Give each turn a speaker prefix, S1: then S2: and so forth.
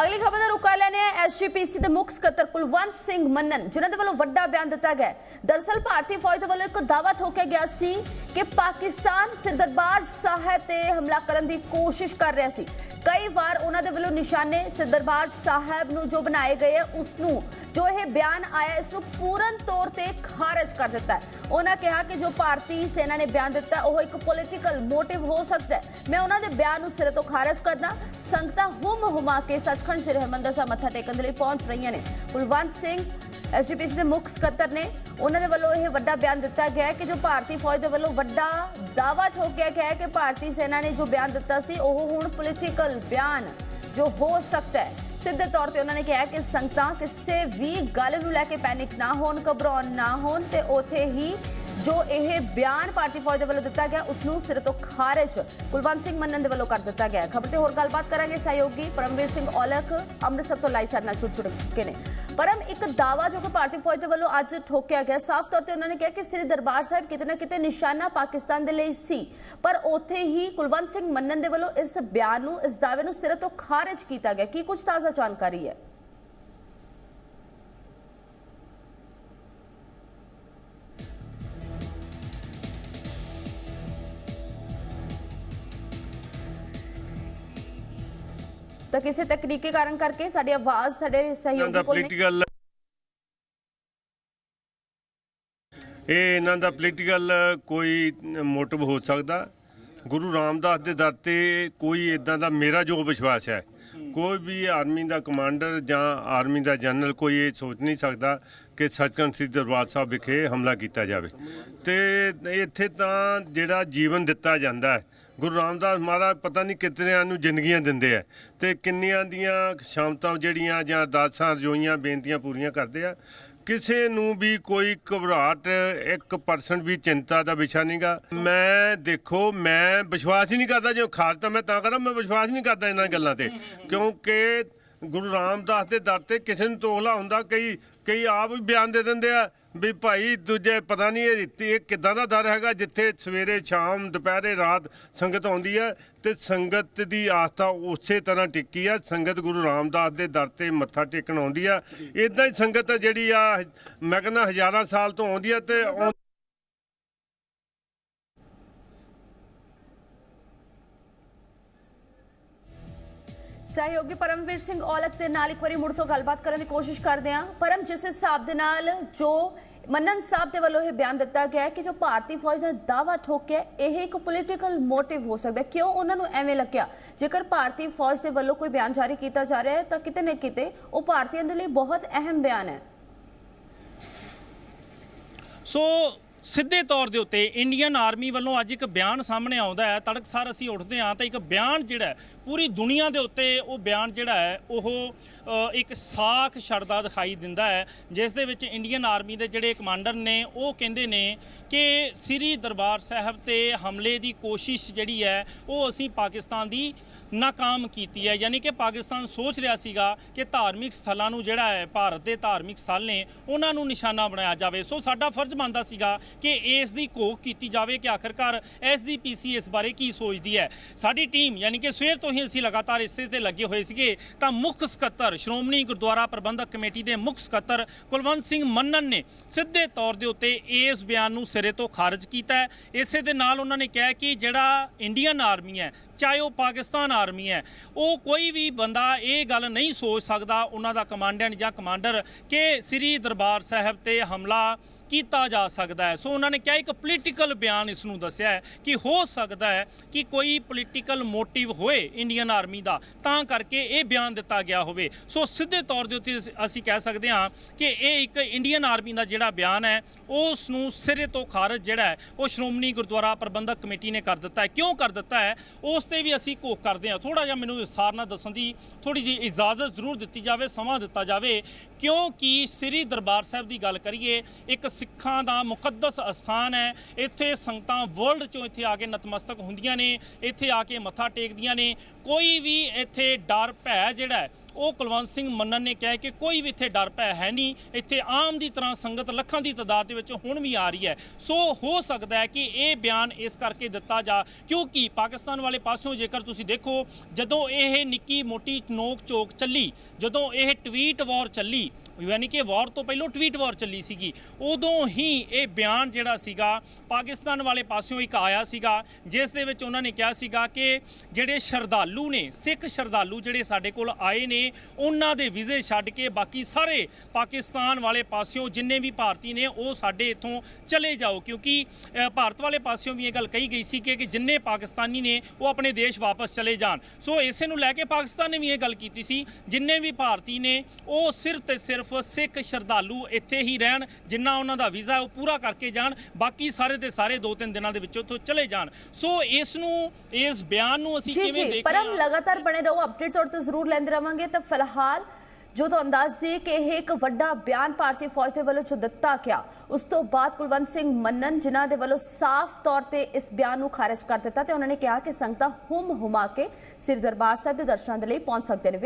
S1: ਅਗਲੀ ਖਬਰ ਦਾ ਰੁਕਾ ਲੈਣੇ ਆ ਐਸਜੀਪੀਸੀ ਦੇ ਮੁੱਖ ਸਕੱਤਰ ਕੁਲਵੰਤ ਸਿੰਘ ਮੰਨਨ, ਜਿਨ੍ਹਾਂ ਦੇ ਵੱਲੋਂ ਵੱਡਾ ਬਿਆਨ ਦਿੱਤਾ ਗਿਆ ਹੈ। ਦਰਅਸਲ ਭਾਰਤੀ ਫੌਜ ਦੇ ਵੱਲੋਂ ਇੱਕ ਦਾਅਵਾ ਠੋਕਿਆ ਗਿਆ ਸੀ ਕਿ ਪਾਕਿਸਤਾਨ ਸਿਰ ਦਰਬਾਰ ਸਾਹਿਬ ਤੇ ਹਮਲਾ ਕਰਨ ਦੀ ਕੋਸ਼ਿਸ਼ ਕਰ ਰਿਹਾ ਸੀ ਕਈ ਵਾਰ ਉਹਨਾਂ ਦੇ ਵੱਲੋਂ ਨਿਸ਼ਾਨੇ ਸਿਰ ਦਰਬਾਰ ਸਾਹਿਬ ਨੂੰ ਜੋ ਬਣਾਏ ਗਏ ਹੈ ਉਸ ਨੂੰ ਜੋ ਇਹ ਬਿਆਨ ਆਇਆ, ਇਸ ਨੂੰ ਪੂਰਨ ਤੌਰ ਤੇ ਖਾਰਜ ਕਰ ਦਿੱਤਾ ਉਹਨਾਂ ਕਿਹਾ ਕਿ ਜੋ ਭਾਰਤੀ ਸੈਨਾ ਨੇ ਬਿਆਨ ਦਿੱਤਾ, ਉਹ ਇੱਕ ਪੋਲੀਟੀਕਲ ਮੋਟਿਵ ਹੋ ਸਕਦਾ ਹੈ। ਮੈਂ ਉਹਨਾਂ ਦੇ ਬਿਆਨ ਨੂੰ ਸਿਰੇ ਤੋਂ ਖਾਰਜ ਕਰਦਾ, ਸੰਗਤਾਂ ਹੁਮ ਹੁਮਾ ਕੇ ਸੱਚਖੰਡ ਸ੍ਰੀ ਹਰਿਮੰਦਰ ਸਾਹਿਬ ਮੱਥਾ ਟੇਕਣ ਦੇ ਲਈ ਪਹੁੰਚ ਰਹੀਆਂ ਨੇ। ਕੁਲਵੰਤ ਸਿੰਘ, ਐਸਜੀਪੀਸੀ ਦੇ ਮੁੱਖ ਸਕੱਤਰ ਨੇ ਉਹਨਾਂ ਦੇ ਵੱਲੋਂ ਇਹ ਵੱਡਾ ਬਿਆਨ ਦਿੱਤਾ ਗਿਆ ਹੈ ਕਿ ਜੋ ਭਾਰਤੀ ਫੌਜ ਦੇ ਵੱਲੋਂ ਵੱਡਾ ਦਾਅਵਾ ਠੋਕਿਆ ਗਿਆ ਹੈ ਕਿ ਭਾਰਤੀ ਸੈਨਾ ਨੇ ਜੋ ਬਿਆਨ ਦਿੱਤਾ ਸੀ, ਉਹ ਹੁਣ ਪੋਲੀਟੀਕਲ ਬਿਆਨ ਜੋ ਹੋ ਸਕਦਾ ਹੈ। ਸਿੱਧੇ ਤੌਰ ਤੇ ਉਹਨਾਂ ਨੇ ਕਿਹਾ ਕਿ ਸੰਗਤਾਂ ਕਿਸੇ ਵੀ ਗੱਲ ਨੂੰ ਲੈ ਕੇ ਪੈਨਿਕ ਨਾ ਹੋਣ, ਘਬਰਾਉਣ ਨਾ ਹੋਣ ਤੇ ਉਥੇ ਹੀ ਜੋ ਇਹ ਬਿਆਨ ਭਾਰਤੀ ਫੌਜ ਦੇ ਵੱਲੋਂ ਦਿੱਤਾ ਗਿਆ ਉਸ ਨੂੰ ਸਿਰੇ ਤੋਂ ਖਾਰਜ ਕੁਲਵੰਤ ਸਿੰਘ ਮੰਨਨ ਦੇ ਵੱਲੋਂ ਕਰ ਦਿੱਤਾ ਗਿਆ ਖਬਰ ਤੇ ਹੋਰ ਗੱਲਬਾਤ ਕਰਾਂਗੇ ਸਹਿਯੋਗੀ ਪਰਮਵੀਰ ਸਿੰਘ ਔਲਖ, ਅੰਮ੍ਰਿਤਸਰ ਤੋਂ ਲਾਈਵ ਸਾਡੇ ਨਾਲ ਜੁੜ ਚੁੱਕੇ ਨੇ। ਪਰਮ, ਇੱਕ ਦਾਵਾ ਜੋ ਕਿ ਭਾਰਤੀ ਫੌਜ ਦੇ ਵੱਲੋਂ ਅੱਜ ਠੋਕਿਆ ਗਿਆ, ਸਾਫ਼ ਤੌਰ ਤੇ ਉਹਨਾਂ ਨੇ ਕਿਹਾ ਕਿ ਸ੍ਰੀ ਦਰਬਾਰ ਸਾਹਿਬ ਕਿਤੇ ਨਾ ਕਿਤੇ ਨਿਸ਼ਾਨਾ ਪਾਕਿਸਤਾਨ ਦੇ ਲਈ ਸੀ, ਪਰ ਉੱਥੇ ਹੀ ਕੁਲਵੰਤ ਸਿੰਘ ਮੰਨਨ ਦੇ ਵੱਲੋਂ ਇਸ ਬਿਆਨ ਨੂੰ, ਇਸ ਦਾਅਵੇ ਨੂੰ ਸਿਰੇ ਤੋਂ ਖਾਰਜ ਕੀਤਾ ਗਿਆ। ਕੀ ਕੁਝ ਤਾਜ਼ਾ ਜਾਣਕਾਰੀ ਹੈ? ਤਾਂ ਕਿਸੇ ਤਕਨੀਕੀ ਕਾਰਨ ਕਰਕੇ ਸਾਡੀ ਆਵਾਜ਼ ਸਾਡੇ ਸਹਿਯੋਗੀ ਕੋਲ ਨਹੀਂ
S2: ਪੋਲੀਟੀਕਲ ਇਹ ਇਹਨਾਂ ਦਾ ਪੋਲੀਟੀਕਲ ਕੋਈ ਮੋਟਿਵ ਹੋ ਸਕਦਾ। ਗੁਰੂ ਰਾਮਦਾਸ ਦੇ ਦਰ ਤੇ ਕੋਈ ਇਦਾਂ ਦਾ ਮੇਰਾ ਜੋ ਵਿਸ਼ਵਾਸ ਹੈ ਕੋਈ ਵੀ ਆਰਮੀ ਦਾ ਕਮਾਂਡਰ ਜਾਂ ਆਰਮੀ ਦਾ ਜਨਰਲ ਕੋਈ ਇਹ ਸੋਚ ਨਹੀਂ ਸਕਦਾ ਕਿ ਸੱਚਖੰਡ ਸ੍ਰੀ ਦਰਬਾਰ ਸਾਹਿਬ ਵਿਖੇ ਹਮਲਾ ਕੀਤਾ ਜਾਵੇ। ਤੇ ਇੱਥੇ ਤਾਂ ਜਿਹੜਾ ਜੀਵਨ ਦਿੱਤਾ ਜਾਂਦਾ ਹੈ, ਗੁਰੂ ਰਾਮਦਾਸ ਮਹਾਰਾਜ ਪਤਾ ਨਹੀਂ ਕਿਤਨਿਆਂ ਨੂੰ ਜ਼ਿੰਦਗੀਆਂ ਦਿੰਦੇ ਆ ਤੇ ਕਿੰਨੀਆਂ ਦੀਆਂ ਸ਼ਾਮਤਾਂ ਜਿਹੜੀਆਂ ਜਾਂ ਅਰਦਾਸਾਂ ਰਜੋਈਆਂ ਬੇਨਤੀਆਂ ਪੂਰੀਆਂ ਕਰਦੇ ਆ, ਕਿਸੇ ਨੂੰ ਵੀ ਕੋਈ ਘਬਰਾਹਟ 1% ਵੀ ਚਿੰਤਾ ਦਾ ਵਿਸ਼ਾ ਨਹੀਂਗਾ। ਮੈਂ ਦੇਖੋ, ਮੈਂ ਵਿਸ਼ਵਾਸ ਹੀ ਨਹੀਂ ਕਰਦਾ ਜੇ ਖਾਲ ਤਾਂ ਮੈਂ ਤਾਂ ਕਰਾਂ ਮੈਂ ਵਿਸ਼ਵਾਸ ਨਹੀਂ ਕਰਦਾ ਇਹਨਾਂ ਗੱਲਾਂ ਤੇ। ਕਿਉਂਕਿ ਗੁਰੂ ਰਾਮਦਾਸ ਦੇ ਦਰ ਤੇ ਕਿਸੇ ਨੂੰ ਤੋਹਲਾ ਹੁੰਦਾ, ਕਈ ਕਈ ਆਪ ਵੀ ਬਿਆਨ ਦੇ ਦਿੰਦੇ ਆ ਵੀ ਭਾਈ ਦੂਜੇ ਪਤਾ ਨਹੀਂ ਇਹ ਰੀਤੀ, ਇਹ ਕਿਦਾਂ ਦਾ ਦਰ ਹੈਗਾ ਜਿੱਥੇ ਸਵੇਰੇ, ਸ਼ਾਮ, ਦੁਪਹਿਰੇ, ਰਾਤ ਸੰਗਤ ਆਉਂਦੀ ਹੈ ਤੇ ਸੰਗਤ ਦੀ ਆਸਥਾ ਉਸੇ ਤਰ੍ਹਾਂ ਟਿੱਕੀ ਆ, ਸੰਗਤ ਗੁਰੂ ਰਾਮਦਾਸ ਦੇ ਦਰ ਤੇ ਮੱਥਾ ਟੇਕਣ ਆਉਂਦੀ ਆ। ਇਦਾਂ ਹੀ ਸੰਗਤ ਜਿਹੜੀ ਆ, ਮੈਂ ਕਹਿੰਦਾ ਹਜ਼ਾਰਾਂ ਸਾਲ ਤੋਂ ਆਉਂਦੀ ਆ ਤੇ
S1: ਸਹਿਯੋਗੀ ਪਰਮਵੀਰ ਸਿੰਘ ਔਲਖ ਦੇ ਨਾਲ ਇੱਕ ਵਾਰੀ ਮੁੜ ਤੋਂ ਗੱਲਬਾਤ ਕਰਨ ਦੀ ਕੋਸ਼ਿਸ਼ ਕਰਦੇ ਹਾਂ। ਪਰਮ, ਜਿਸ ਹਿਸਾਬ ਦੇ ਨਾਲ ਜੋ ਮੰਨਨ ਸਾਹਿਬ ਦੇ ਵੱਲੋਂ ਇਹ ਬਿਆਨ ਦਿੱਤਾ ਗਿਆ ਹੈ ਕਿ ਜੋ ਭਾਰਤੀ ਫੌਜ ਨੇ ਦਾਅਵਾ ਠੋਕਿਆ ਇਹ ਇੱਕ ਪੋਲੀਟੀਕਲ ਮੋਟਿਵ ਹੋ ਸਕਦਾ ਹੈ। ਕਿਉਂ ਉਹਨਾਂ ਨੂੰ ਐਵੇਂ ਲੱਗਿਆ? ਜੇਕਰ ਭਾਰਤੀ ਫੌਜ ਦੇ ਵੱਲੋਂ ਕੋਈ ਬਿਆਨ ਜਾਰੀ ਕੀਤਾ ਜਾ ਰਿਹਾ ਹੈ, ਤਾਂ ਕਿਤੇ ਨਾ ਕਿਤੇ ਉਹ ਭਾਰਤੀਆਂ ਦੇ ਲਈ ਬਹੁਤ ਅਹਿਮ ਬਿਆਨ ਹੈ।
S3: ਸੋ ਸਿੱਧੇ ਤੌਰ ਦੇ ਉੱਤੇ ਇੰਡੀਅਨ ਆਰਮੀ ਵੱਲੋਂ ਅੱਜ ਇੱਕ ਬਿਆਨ ਸਾਹਮਣੇ ਆਉਂਦਾ ਹੈ। ਤੜਕਸਾਰ ਅਸੀਂ ਉੱਠਦੇ ਹਾਂ ਤਾਂ ਇੱਕ ਬਿਆਨ ਜਿਹੜਾ ਪੂਰੀ ਦੁਨੀਆ ਦੇ ਉੱਤੇ ਉਹ ਬਿਆਨ ਜਿਹੜਾ ਹੈ, ਉਹ ਇੱਕ ਸਾਖ ਛੜਦਾ ਦਿਖਾਈ ਦਿੰਦਾ ਹੈ, ਜਿਸ ਦੇ ਵਿੱਚ ਇੰਡੀਅਨ ਆਰਮੀ ਦੇ ਜਿਹੜੇ ਕਮਾਂਡਰ ਨੇ, ਉਹ ਕਹਿੰਦੇ ਨੇ ਕਿ ਸ੍ਰੀ ਦਰਬਾਰ ਸਾਹਿਬ ਤੇ ਹਮਲੇ ਦੀ ਕੋਸ਼ਿਸ਼ ਜਿਹੜੀ ਹੈ, ਉਹ ਅਸੀਂ ਪਾਕਿਸਤਾਨ ਦੀ ਨਾਕਾਮ ਕੀਤੀ ਹੈ। ਯਾਨੀ ਕਿ ਪਾਕਿਸਤਾਨ ਸੋਚ ਰਿਹਾ ਸੀਗਾ ਕਿ ਧਾਰਮਿਕ ਸਥਲਾਂ ਨੂੰ ਜਿਹੜਾ ਹੈ, ਭਾਰਤ ਦੇ ਧਾਰਮਿਕ ਸਥਲ ਨੇ, ਉਹਨਾਂ ਨੂੰ ਨਿਸ਼ਾਨਾ ਬਣਾਇਆ ਜਾਵੇ। ਸੋ ਸਾਡਾ ਫਰਜ਼ ਬਣਦਾ ਸੀਗਾ ਕਿ ਇਸ ਦੀ ਘੋਖ ਕੀਤੀ ਜਾਵੇ ਕਿ ਆਖਰਕਾਰ ਐਸਜੀਪੀਸੀ ਇਸ ਬਾਰੇ ਕੀ ਸੋਚਦੀ ਹੈ। ਸਾਡੀ ਟੀਮ ਯਾਨੀ ਕਿ ਸਵੇਰ ਤੋਂ ਹੀ ਅਸੀਂ ਲਗਾਤਾਰ ਇਸੇ ਤੇ ਲੱਗੇ ਹੋਏ ਸੀਗੇ, ਤਾਂ ਮੁੱਖ ਸਕੱਤਰ ਸ਼੍ਰੋਮਣੀ ਗੁਰਦੁਆਰਾ ਪ੍ਰਬੰਧਕ ਕਮੇਟੀ ਦੇ ਮੁੱਖ ਸਕੱਤਰ ਕੁਲਵੰਤ ਸਿੰਘ ਮੰਨਨ ਨੇ ਸਿੱਧੇ ਤੌਰ ਦੇ ਉੱਤੇ ਇਸ ਬਿਆਨ ਨੂੰ ਸਿਰੇ ਤੋਂ ਖਾਰਜ ਕੀਤਾ ਹੈ। ਇਸੇ ਦੇ ਨਾਲ ਉਹਨਾਂ ਨੇ ਕਿਹਾ ਕਿ ਜਿਹੜਾ ਇੰਡੀਅਨ ਆਰਮੀ ਹੈ, ਚਾਹੇ ਉਹ ਪਾਕਿਸਤਾਨ ਆਰਮੀ ਹੈ, ਉਹ ਕੋਈ ਵੀ ਬੰਦਾ ਇਹ ਗੱਲ ਨਹੀਂ ਸੋਚ ਸਕਦਾ, ਉਹਨਾਂ ਦਾ ਕਮਾਂਡੈਂਟ ਜਾਂ ਕਮਾਂਡਰ, ਕਿ ਸ੍ਰੀ ਦਰਬਾਰ ਸਾਹਿਬ ਤੇ ਹਮਲਾ ਕੀਤਾ ਜਾ ਸਕਦਾ ਹੈ। ਸੋ ਉਹਨਾਂ ਨੇ ਕਿਹਾ, ਇੱਕ ਪੋਲੀਟੀਕਲ ਬਿਆਨ ਇਸ ਨੂੰ ਦੱਸਿਆ ਹੈ ਕਿ ਹੋ ਸਕਦਾ ਹੈ ਕਿ ਕੋਈ ਪੋਲੀਟੀਕਲ ਮੋਟਿਵ ਹੋਏ ਇੰਡੀਅਨ ਆਰਮੀ ਦਾ, ਤਾਂ ਕਰਕੇ ਇਹ ਬਿਆਨ ਦਿੱਤਾ ਗਿਆ ਹੋਵੇ। ਸੋ ਸਿੱਧੇ ਤੌਰ ਦੇ ਉੱਤੇ ਅਸੀਂ ਕਹਿ ਸਕਦੇ ਹਾਂ ਕਿ ਇਹ ਇੱਕ ਇੰਡੀਅਨ ਆਰਮੀ ਦਾ ਜਿਹੜਾ ਬਿਆਨ ਹੈ ਉਸ ਨੂੰ ਸਿਰੇ ਤੋਂ ਖਾਰਜ ਜਿਹੜਾ ਹੈ, ਉਹ ਸ਼੍ਰੋਮਣੀ ਗੁਰਦੁਆਰਾ ਪ੍ਰਬੰਧਕ ਕਮੇਟੀ ਨੇ ਕਰ ਦਿੱਤਾ ਹੈ। ਕਿਉਂ ਕਰ ਦਿੱਤਾ ਹੈ? ਉਸ ਤੇ ਵੀ ਅਸੀਂ ਕੋਕ ਕਰਦੇ ਹਾਂ। ਥੋੜਾ ਜਿਹਾ ਮੈਨੂੰ ਵਿਸਥਾਰ ਨਾਲ ਦੱਸਣ ਦੀ ਥੋੜੀ ਜਿਹੀ ਇਜਾਜ਼ਤ ਜ਼ਰੂਰ ਦਿੱਤੀ ਜਾਵੇ, ਸਮਾਂ ਦਿੱਤਾ ਜਾਵੇ। ਕਿਉਂਕਿ ਸ੍ਰੀ ਦਰਬਾਰ ਸਾਹਿਬ ਦੀ ਗੱਲ ਕਰੀਏ, ਇੱਕ ਸਿੱਖਾਂ ਦਾ ਮੁਕੱਦਸ ਅਸਥਾਨ ਹੈ। ਇੱਥੇ ਸੰਗਤਾਂ ਵਰਲਡ ਚੋਂ ਇੱਥੇ ਆ ਕੇ ਨਤਮਸਤਕ ਹੁੰਦੀਆਂ ਨੇ, ਇੱਥੇ ਆ ਕੇ ਮੱਥਾ ਟੇਕਦੀਆਂ ਨੇ। ਕੋਈ ਵੀ ਇੱਥੇ ਡਰ, ਭੈ ਜਿਹੜਾ ਉਹ ਕੁਲਵੰਤ ਸਿੰਘ ਮੰਨਨ ਨੇ ਕਿਹਾ ਕਿ ਕੋਈ ਵੀ ਇੱਥੇ ਡਰ, ਭੈ ਹੈ ਨਹੀਂ। ਇੱਥੇ ਆਮ ਦੀ ਤਰ੍ਹਾਂ ਸੰਗਤ ਲੱਖਾਂ ਦੀ ਤਾਦਾਦ ਦੇ ਵਿੱਚ ਹੁਣ ਵੀ ਆ ਰਹੀ ਹੈ। ਸੋ ਹੋ ਸਕਦਾ ਹੈ ਕਿ ਇਹ ਬਿਆਨ ਇਸ ਕਰਕੇ ਦਿੱਤਾ ਜਾ, ਕਿਉਂਕਿ ਪਾਕਿਸਤਾਨ ਵਾਲੇ ਪਾਸੋਂ ਜੇਕਰ ਤੁਸੀਂ ਦੇਖੋ, ਜਦੋਂ ਇਹ ਨਿੱਕੀ ਮੋਟੀ ਨੋਕ ਚੋਕ ਚੱਲੀ, ਜਦੋਂ ਇਹ ਟਵੀਟ ਵਾਰ ਚੱਲੀ ਯਾਨੀ ਕਿ ਵਾਰ ਤੋਂ ਪਹਿਲਾਂ ਟਵੀਟ ਵਾਰ ਚੱਲੀ ਸੀਗੀ। ਉਦੋਂ ਹੀ ਇਹ ਬਿਆਨ ਜਿਹੜਾ ਸੀਗਾ, ਪਾਕਿਸਤਾਨ ਵਾਲੇ ਪਾਸਿਓਂ ਇੱਕ ਆਇਆ ਸੀਗਾ, ਜਿਸ ਦੇ ਵਿੱਚ ਉਹਨਾਂ ਨੇ ਕਿਹਾ ਸੀਗਾ ਕਿ ਜਿਹੜੇ ਸ਼ਰਧਾਲੂ ਨੇ, ਸਿੱਖ ਸ਼ਰਧਾਲੂ ਜਿਹੜੇ ਸਾਡੇ ਕੋਲ ਆਏ ਨੇ, ਉਹਨਾਂ ਦੇ ਵੀਜ਼ੇ ਛੱਡ ਕੇ ਬਾਕੀ ਸਾਰੇ ਪਾਕਿਸਤਾਨ ਵਾਲੇ ਪਾਸਿਓਂ ਜਿੰਨੇ ਵੀ ਭਾਰਤੀ ਨੇ, ਉਹ ਸਾਡੇ ਇੱਥੋਂ ਚਲੇ ਜਾਓ। ਕਿਉਂਕਿ ਭਾਰਤ ਵਾਲੇ ਪਾਸਿਓਂ ਵੀ ਇਹ ਗੱਲ ਕਹੀ ਗਈ ਸੀ ਕਿ ਕਿ ਜਿੰਨੇ ਪਾਕਿਸਤਾਨੀ ਨੇ, ਉਹ ਆਪਣੇ ਦੇਸ਼ ਵਾਪਸ ਚਲੇ ਜਾਣ। ਸੋ ਇਸੇ ਨੂੰ ਲੈ ਕੇ ਪਾਕਿਸਤਾਨ ਨੇ ਵੀ ਇਹ ਗੱਲ ਕੀਤੀ ਸੀ। ਜਿੰਨੇ ਵੀ ਭਾਰਤੀ ਨੇ, ਉਹ ਸਿਰਫ ਤੇ ਸਿਰਫ ਸਿੱਖ ਸ਼ਰਧਾਲੂ ਇੱਥੇ ਹੀ ਰਹਿਣ ਜਿੰਨਾ ਉਹਨਾਂ ਦਾ ਵੀਜ਼ਾ ਉਹ ਪੂਰਾ ਕਰਕੇ ਜਾਣ ਬਾਕੀ ਸਾਰੇ ਦੇ ਸਾਰੇ ਦੋ ਤਿੰਨ ਦਿਨਾਂ ਦੇ ਵਿੱਚ ਉੱਥੋਂ ਚਲੇ ਜਾਣ। ਸੋ ਇਸ ਨੂੰ ਇਸ ਬਿਆਨ ਨੂੰ ਅਸੀਂ ਕਿਵੇਂ
S1: ਜੀ
S3: ਦੇਖਦੇ
S1: ਪਰਮ ਲਗਾਤਾਰ ਬਣੇ ਰਹੋ ਅਪਡੇਟ ਤੌਰ ਤੇ ਜ਼ਰੂਰ ਲੈਂਦੇ ਰਵਾਂਗੇ। ਤਾਂ ਫਿਲਹਾਲ ਜੋ ਤੋਂ ਅੰਦਾਜ਼ੇ ਕਿ ਇਹ ਇੱਕ ਵੱਡਾ ਬਿਆਨ ਭਾਰਤੀ ਫੌਜ ਦੇ ਵੱਲੋਂ ਜੋ ਦਿੱਤਾ ਗਿਆ ਉਸ ਤੋਂ ਬਾਅਦ ਕੁਲਵੰਤ ਸਿੰਘ ਮੰਨਨ ਜਿਨ੍ਹਾਂ ਦੇ ਵੱਲੋਂ ਸਾਫ਼ ਤੌਰ ਤੇ ਇਸ ਬਿਆਨ ਨੂੰ ਖਾਰਜ ਕਰ ਦਿੱਤਾ ਤੇ ਉਹਨਾਂ ਨੇ ਕਿਹਾ ਕਿ ਸੰਗਤਾਂ ਹੁਮ ਹੁਮਾ ਕੇ ਸ੍ਰੀ ਦਰਬਾਰ ਸਾਹਿਬ ਦੇ ਦਰਸ਼ਨਾਂ ਦੇ ਲਈ ਪਹੁੰਚ ਸਕਦੇ ਨੇ।